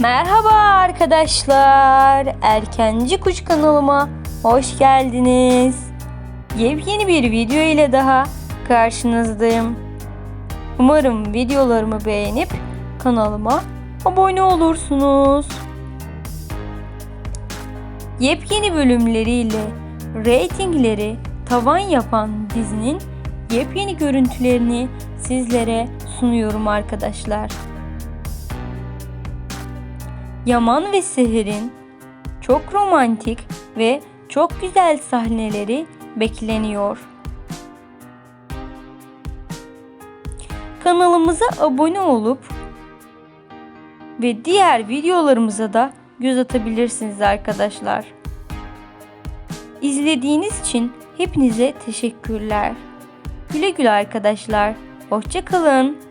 Merhaba arkadaşlar. Erkenci Kuş kanalıma hoş geldiniz. Yepyeni bir video ile daha karşınızdayım. Umarım videolarımı beğenip kanalıma abone olursunuz. Yepyeni bölümleriyle reytingleri tavan yapan dizinin yepyeni görüntülerini sizlere sunuyorum arkadaşlar. Yaman ve Seher'in çok romantik ve çok güzel sahneleri bekleniyor. Kanalımıza abone olup ve diğer videolarımıza da göz atabilirsiniz arkadaşlar. İzlediğiniz için hepinize teşekkürler. Güle güle arkadaşlar. Hoşça kalın.